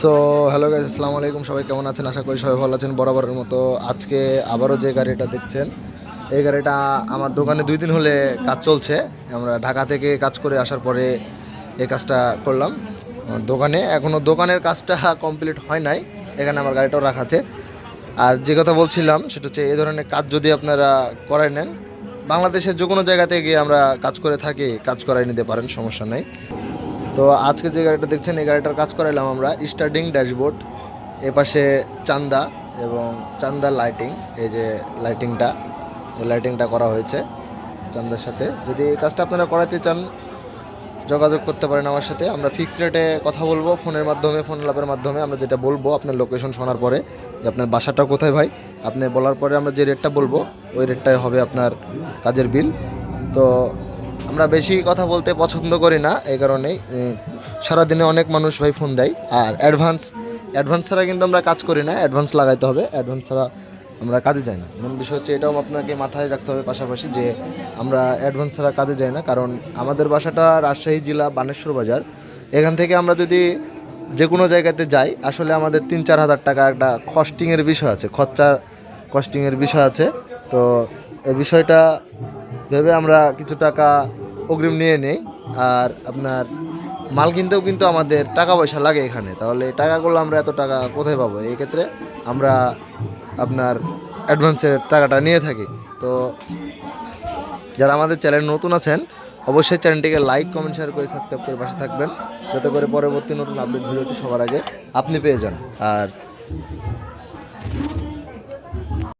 So hello guys আসসালামু আলাইকুম। সবাই কেমন আছেন? আশা করি সবাই ভালো আছেন। বরাবরের মতো আজকে আবারও যে গাড়িটা দেখছেন, এই গাড়িটা আমার দোকানে দুই দিন হলে কাজ চলছে। আমরা ঢাকা থেকে কাজ করে আসার পরে এই কাজটা করলাম। দোকানে এখনও দোকানের কাজটা কমপ্লিট হয় নাই। এখানে আমার গাড়িটাও রাখা আছে। আর যে কথা বলছিলাম, সেটা হচ্ছে এই ধরনের কাজ যদি আপনারা করাই নেন, বাংলাদেশের যে কোনো জায়গাতে গিয়ে আমরা কাজ করে থাকি, কাজ করাই নিতে পারেন, সমস্যা নেই। তো আজকে যে গাড়িটা দেখছেন, এই গাড়িটার কাজ করাইলাম আমরা স্টার্টিং ড্যাশবোর্ড এ পাশে চান্দা এবং চান্দা লাইটিং, এই যে লাইটিংটা, এই লাইটিংটা করা হয়েছে চান্দার সাথে। যদি এই কাজটা আপনারা করাতে চান, যোগাযোগ করতে পারেন আমার সাথে। আমরা ফিক্স রেটে কথা বলব, ফোনের মাধ্যমে, ফোন লাভের মাধ্যমে। আমরা যেটা বলব, আপনার লোকেশন শোনার পরে যে আপনার বাসাটা কোথায় ভাই, আপনি বলার পরে আমরা যে রেটটা বলব, ওই রেটটাই হবে আপনার কাজের বিল তো আমরা বেশি কথা বলতে পছন্দ করি না, এই কারণেই সারাদিনে অনেক মানুষ ভাই ফোন দেয়। আর অ্যাডভান্স অ্যাডভান্স ছাড়া কিন্তু আমরা কাজ করি না অ্যাডভান্স লাগাইতে হবে অ্যাডভান্স ছাড়া আমরা কাজে যাই না। মেন বিষয় হচ্ছে এটাও আপনাকে মাথায় রাখতে হবে পাশাপাশি যে আমরা অ্যাডভান্স ছাড়া কাজে যাই না, কারণ আমাদের বাসাটা রাজশাহী জেলা বানেশ্বর বাজার। এখান থেকে আমরা যদি যে কোনো জায়গাতে যাই, আসলে আমাদের তিন চার হাজার টাকা একটা কস্টিংয়ের বিষয় আছে, খরচার কস্টিংয়ের বিষয় আছে। তো এই বিষয়টা ভেবে আমরা কিছু টাকা অগ্রিম নিয়ে নেই। আর আপনার মাল কিনতেও কিন্তু আমাদের টাকা পয়সা লাগে এখানে। তাহলে টাকাগুলো আমরা এত টাকা কোথায় পাবো? এই ক্ষেত্রে আমরা আপনার অ্যাডভান্সের টাকাটা নিয়ে থাকি। তো যারা আমাদের চ্যানেল নতুন আছেন, অবশ্যই চ্যানেলটিকে লাইক, কমেন্ট, শেয়ার করে সাবস্ক্রাইব করে পাশে থাকবেন। যাতে করে পরবর্তী নতুন আপডেট ভিডিওটি সবার আগে আপনি পেয়ে যান। আর